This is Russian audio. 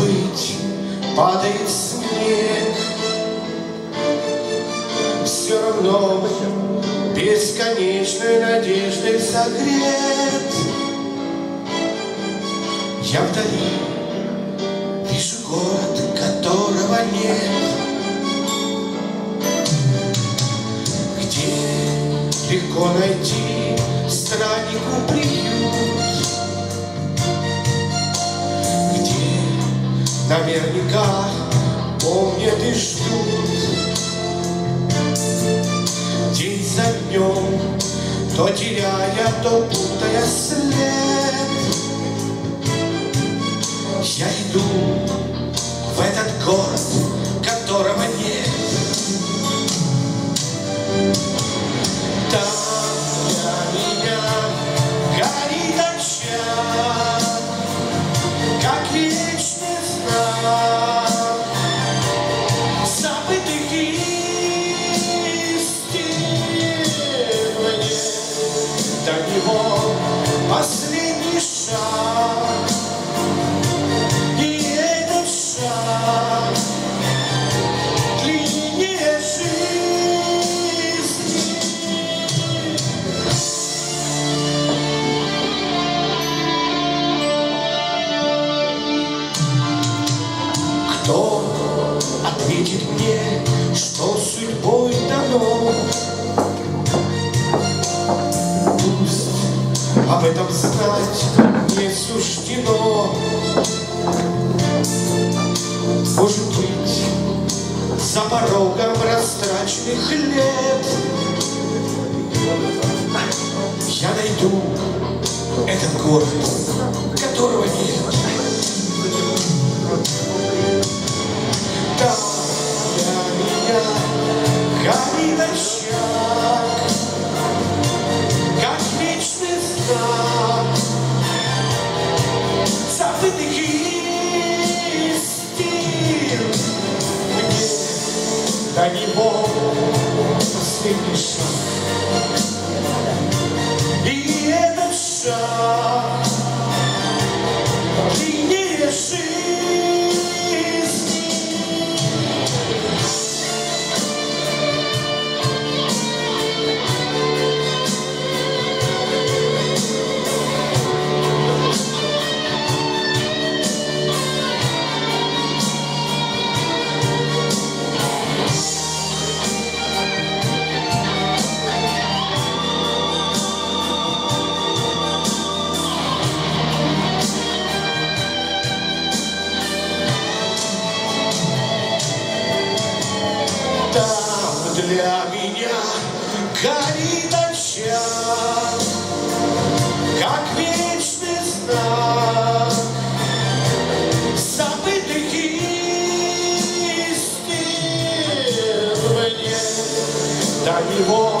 быть, падает снег. Все равно бесконечной надеждой согрет. Я вдали вижу город, которого нет. Где легко найти страннику приют. Наверняка помнят и ждут. День за днем, то теряя, то путая след. Я иду в этот город, которого нет. Там для меня горит очаг, что судьбой дано? Пусть об этом знать не суждено. Может быть, за порогом растраченных лет Я найду этот город, которого нет. До него последний шаг, и этот шаг для меня горит очаг, как вечный знак забытых истин мне до него